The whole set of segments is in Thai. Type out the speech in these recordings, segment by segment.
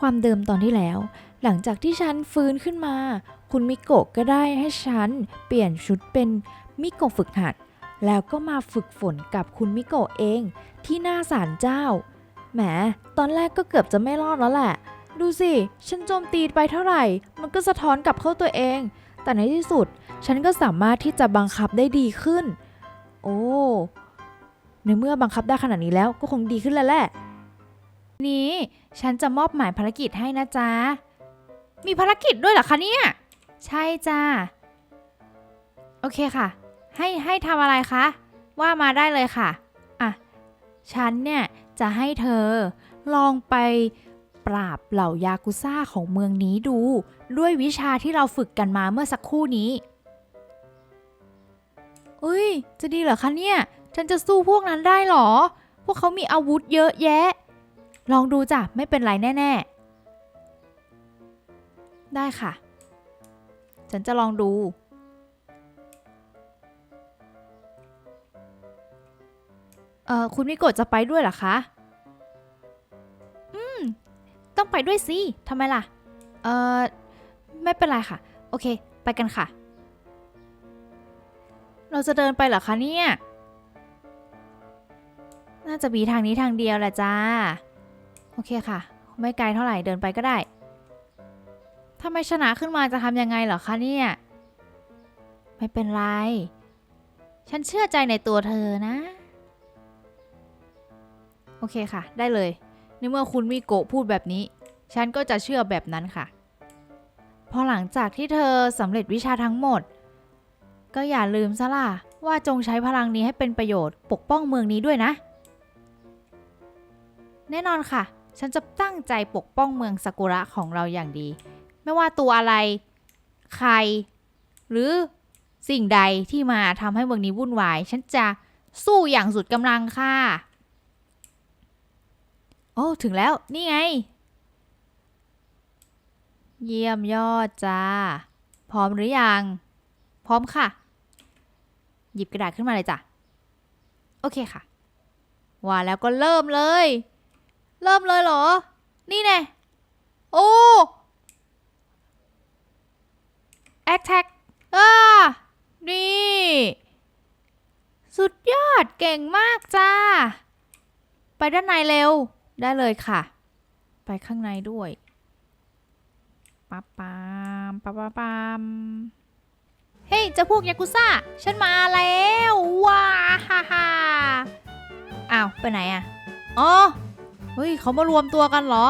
ความเดิมตอนที่แล้ว หลังจากที่ฉันฟื้นขึ้นมา คุณมิโกะก็ได้ให้ฉันเปลี่ยนชุดเป็นมิโกะฝึกหัด แล้วก็มาฝึกฝนกับคุณมิโกะเองที่หน้าศาลเจ้า แหม ตอนแรกก็เกือบจะไม่รอดแล้วแหละ ดูสิ ฉันโจมตีไปเท่าไหร่ มันก็สะท้อนกลับเข้าตัวเอง แต่ในที่สุด ฉันก็สามารถที่จะบังคับได้ดีขึ้น โอ้ ในเมื่อบังคับได้ขนาดนี้แล้วก็คงดีขึ้นแล้วแหละ นี้ฉันจะมอบหมายภารกิจให้นะจ๊ะ มีภารกิจด้วยเหรอคะเนี่ย ใช่จ้าโอเคค่ะ ให้ให้ทำอะไรคะ ว่ามาได้เลยค่ะ อะ ฉันเนี่ยจะให้เธอลองไปปราบเหล่ายากุซ่าของเมืองนี้ดู ด้วยวิชาที่เราฝึกกันมาเมื่อสักครู่นี้เอ้ย จะดีเหรอคะเนี่ย ฉันจะสู้พวกนั้นได้เหรอ พวกเขามีอาวุธเยอะแยะ ลองดูจ้ะ ไม่เป็นไรแน่ ๆ ได้ค่ะ ฉันจะลองดู เอ่อ คุณมิโกะจะไปด้วยเหรอคะ อืม ต้องไปด้วยสิทำไมล่ะ เอ่อ ไม่เป็นไรค่ะ โอเค ไปกันค่ะ เราจะเดินไปเหรอคะเนี่ย น่าจะมีทางนี้ทางเดียวแหละจ้า โอเคค่ะ ไม่ไกลเท่าไหร่เดินไปก็ได้ถ้าไม่ชนะขึ้นมาจะทำยังไงเหรอคะเนี่ย ไม่เป็นไร ฉันเชื่อใจในตัวเธอนะ โอเคค่ะ ได้เลยในเมื่อคุณมิโกะพูดแบบนี้ ฉันก็จะเชื่อแบบนั้นค่ะ พอหลังจากที่เธอสำเร็จวิชาทั้งหมด ก็อย่าลืมซะล่ะ ว่าจงใช้พลังนี้ให้เป็นประโยชน์ ปกป้องเมืองนี้ด้วยนะ แน่นอนค่ะ ฉันจะตั้งใจปกป้องเมืองซากุระของเราอย่างดี ไม่ว่าตัวอะไรใคร หรือสิ่งใดที่มาทำให้เมืองนี้วุ่นวาย ฉันจะสู้อย่างสุดกำลังค่ะ โอ้ ถึงแล้ว นี่ไง เยี่ยมยอดจ้า พร้อมหรือยัง พร้อมค่ะ หยิบกระดาษขึ้นมาเลยจ้ะ โอเคค่ะ ว่าแล้วก็เริ่มเลย เริ่มเลยเหรอ นี่แน่โอ้แอคแท็กอ่านี่ สุดยอดเก่งมากจ้า ไปด้านในเร็ว ได้เลยค่ะ ไปข้างในด้วยปั๊บปามปั๊บปั๊บปามเฮ้ยเจะพวกยากุซ่า ฉันมาแล้ว ว้าฮ่าฮ่าอ้าว ไปไหนอะอ๋อ เฮ้ยเขามารวมตัวกันเหรอ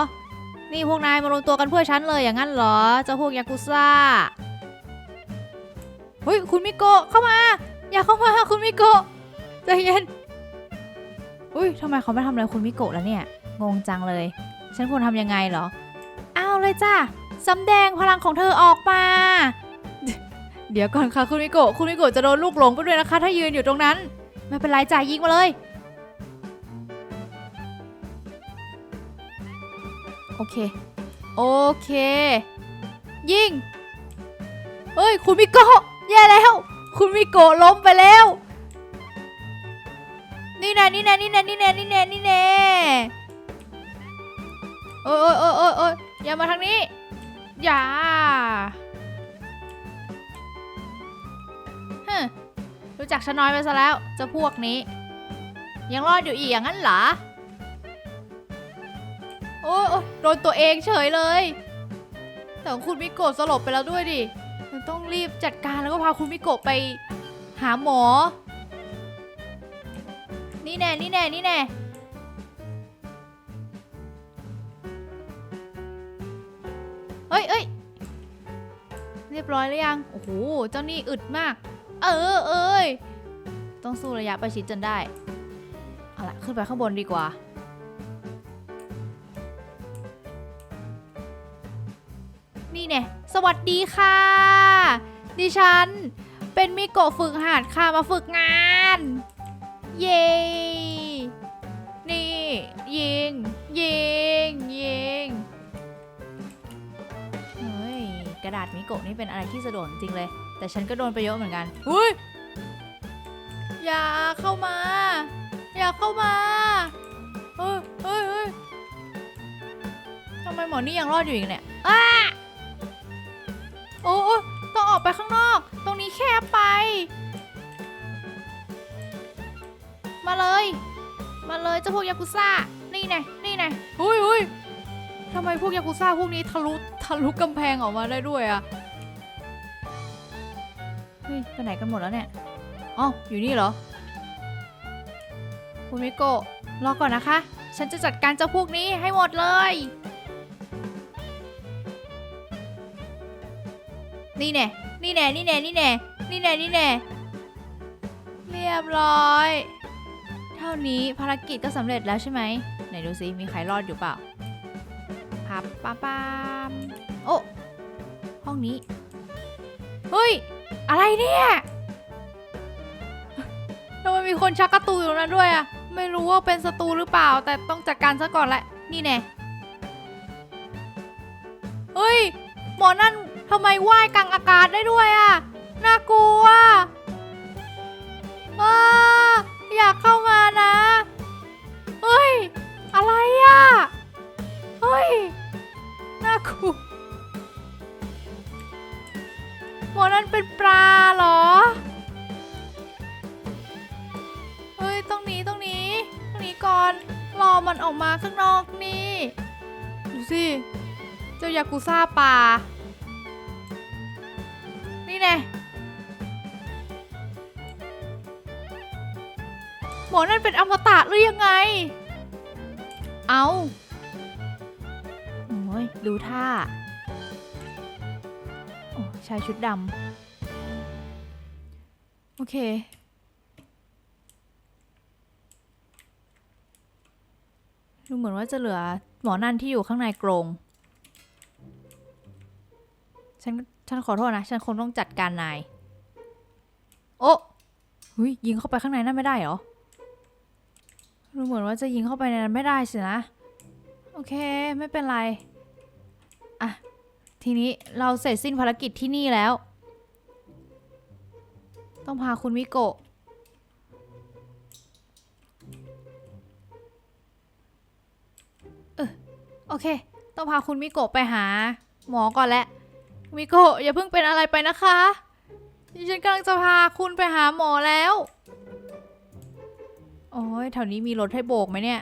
นี่พวกนายมารวมตัวกันเพื่อฉันเลยอย่างนั้นเหรอเจ้าพวกยากุซ่าเฮ้ยคุณมิโกะเข้ามา อย่าเข้ามาคุณมิโกะใจเย็นอุ้ยทำไมเขาไม่ทำอะไรคุณมิโกะแล้วเนี่ย งงจังเลย ฉันควรทำยังไงเหรอเอาเลยจ้าสำแดงพลังของเธอออกมา เดี๋ยวก่อนค่ะคุณมิโกะคุณมิโกะจะโดนลูกหลงไปด้วยนะคะ ถ้ายืนอยู่ตรงนั้น ไม่เป็นไรจ่ายยิงมาเลย โอเค โอเค ยิงเฮ้ย คุณมิโกะแย่แล้ว คุณมิโกะล้มไปแล้ว นี่แน่นี่แน่นี่แน่นี่แน่นี่แน่นี่แน่โอ้ยโอ้ยโอ้ยโอ้ยโอ้ยอย่ามาทางนี้ อย่าฮึรู้จักฉันน้อยไปซะแล้วเจ้าพวกนี้ ยังรอดอยู่อีกอย่างนั้นเหรอ โอ้ยโดนตัวเองเฉยเลย แต่คุณมิโกะสลบไปแล้วด้วยดิเราต้องรีบจัดการแล้วก็พาคุณมิโกะไปหาหมอ นี่แน่นี่แน่นี่แน่เฮ้ยเอ้ยเรียบร้อยหรือยัง โอ้โห เจ้านี่อึดมาก เออเอ้ย ต้องสู้ระยะประชิดจนได้ เอาละขึ้นไปข้างบนดีกว่า นี่แน่สวัสดีค่ะ ดิฉัน เป็นมิโกะฝึกหัดค่ะมาฝึกงาน เย้นี่ยิง ยิง ยิง เฮ้ย กระดาษมิโกะนี่เป็นอะไรที่สะดวกจริงเลย แต่ฉันก็โดนไปเยอะเหมือนกันอุ้ยอย่าเข้ามา อย่าเข้ามาเฮ้ยเฮ้ยเฮ้ยทำไมหมอนี่ยังรอดอยู่อีกเนี่ย โอ้ต้องออกไปข้างนอก ตรงนี้แคบไป มาเลย มาเลยเจ้าพวกยากุซ่า นี่ไงนี่ไงหุยหุยทำไมพวกยากุซ่าพวกนี้ทะลุทะลุกำแพงออกมาได้ด้วยอะเฮ้ยไปไหนกันหมดแล้วเนี่ยอ๋ออยู่นี่เหรอ คุณมิโกะรอก่อนนะคะ ฉันจะจัดการเจ้าพวกนี้ให้หมดเลย นี่แน่ นี่แน่ นี่แน่ นี่แน่ นี่แน่ นี่แน่ เรียบร้อย เท่านี้ภารกิจก็สำเร็จแล้วใช่ไหมไหนดูซิมีใครรอดอยู่เปล่าพับปาปามโอ้ห้องนี้ เฮ้ย อะไรเนี่ยทำไมมีคนชักกระตูอยู่นั้นด้วยอะไม่รู้ว่าเป็นศัตรูหรือเปล่า แต่ต้องจัดการซะก่อนแหละ นี่แน่ เฮ้ย หมอนั่น ทำไมว่ายกลางอากาศได้ด้วยอะน่ากลัวอ้าอยากเข้ามานะเฮ้ย อะไรอะเฮ้ย น่ากลัวหมอนั่นเป็นปลาเหรอ เฮ้ย ตรงนี้ตรงนี้ตรงนี้ก่อน รอมันออกมาข้างนอกนี่ ดูสิ เจ้ายากุซ่าป่า นี่แน่หมอนั่นเป็นอมตะหรือยังไง เอาโอ้ยดูท่า โอ้ชายชุดดำ โอเค ดูเหมือนว่าจะเหลือหมอนั่นที่อยู่ข้างในกรง ฉัน ฉันขอโทษนะ ฉันคงต้องจัดการนาย โอ้หุยยิงเข้าไปข้างในนั่นไม่ได้เหรอ ดูเหมือนว่าจะยิงเข้าไปในนั้นไม่ได้สินะ โอเค ไม่เป็นไร อะ ทีนี้เราเสร็จสิ้นภารกิจที่นี่แล้ว ต้องพาคุณมิโกะเออโอเค ต้องพาคุณมิโกะไปหาหมอก่อนแหละ มิโกะอย่าเพิ่งเป็นอะไรไปนะคะดิฉันกำลังจะพาคุณไปหาหมอแล้ว โอ้ยแถวนี้มีรถให้โบกไหมเนี่ย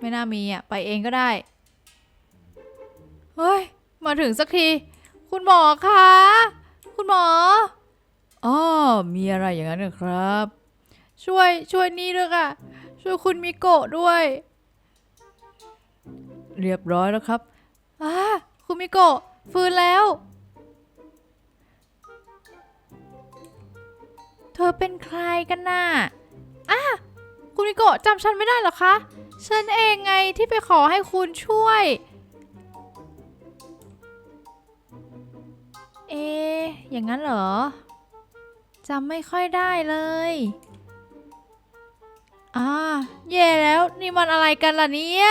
ไม่น่ามีอะ ไปเองก็ได้ เฮ้ย มาถึงสักที คุณหมอคะ คุณหมอ อ๋อ มีอะไรอย่างนั้นเหรอครับ ช่วยช่วยนี่ด้วยค่ะ ช่วยคุณมิโกะด้วย เรียบร้อยแล้วครับอ่าคุณมิโกะ ฟื้นแล้ว เธอเป็นใครกันน่ะอะคุณมิโกะจำฉันไม่ได้หรอคะ ฉันเองไงที่ไปขอให้คุณช่วย เอะอย่างนั้นเหรอจำไม่ค่อยได้เลย อ่าแย่แล้ว นี่มันอะไรกันล่ะเนี่ย